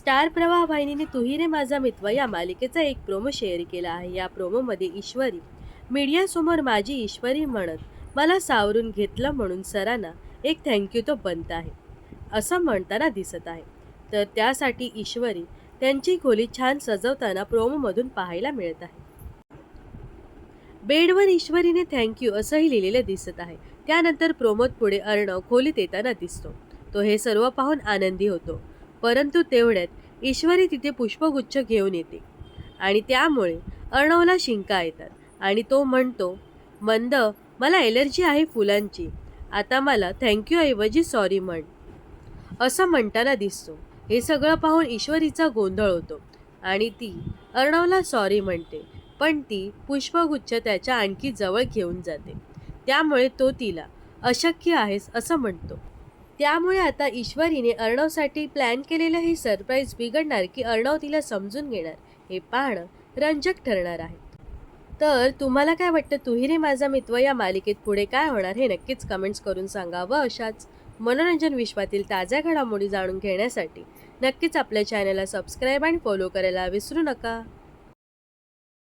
Star प्रवाह वाहिनीने तुही रे माझा मित्व या मालिकेचा एक प्रोमो शेअर केला आहे. या प्रोमोमध्ये ईश्वरी मीडियासमोर माझी ईश्वरी म्हणत मला सावरून घेतलं म्हणून सरांना एक थँक्यू तो बनत आहे. असं म्हणताना दिसत आहे. तर त्यासाठी ईश्वरी त्यांची खोली छान सजवताना प्रोमोमधून पाहायला मिळत आहे. बेडवर ईश्वरीने थँक्यू असंही लिहिलेलं दिसत आहे. त्यानंतर प्रोमोद पुढे अर्णव खोलीत येताना दिसतो. तो हे सर्व पाहून आनंदी होतो. परंतु तेवढ्यात ईश्वरी तिथे पुष्पगुच्छ घेऊन येते. आणि त्यामुळे अर्णवला शिंका येतात. आणि तो म्हणतो मंद मला एलर्जी आहे फुलांची. आता मला थँक्यू ऐवजी सॉरी म्हण. असं म्हणताना दिसतो. हे सगळं पाहून ईश्वरीचा गोंधळ होतो. आणि ती अर्णवला सॉरी म्हणते. पण ती पुष्पगुच्छ त्याच्या आणखी जवळ घेऊन जाते. त्यामुळे तो तिला अशक्य आहेस असं म्हणतो. त्यामुळे आता ईश्वरीने अर्णवसाठी प्लॅन केलेलं हे सरप्राईज बिघडणार की अर्णव तिला समजून घेणार हे पाहणं रंजक ठरणार आहे. तर तुम्हाला काय वाटतं? तुहिरे माझा मित्र या मालिकेत पुढे काय होणार हे नक्कीच कमेंट्स करून सांगा व अशाच मनोरंजन विश्वातील ताज्या घडामोडी जाणून घेण्यासाठी. नक्कीच आपल्या चॅनलला सबस्क्राईब आणि फॉलो करायला विसरू नका.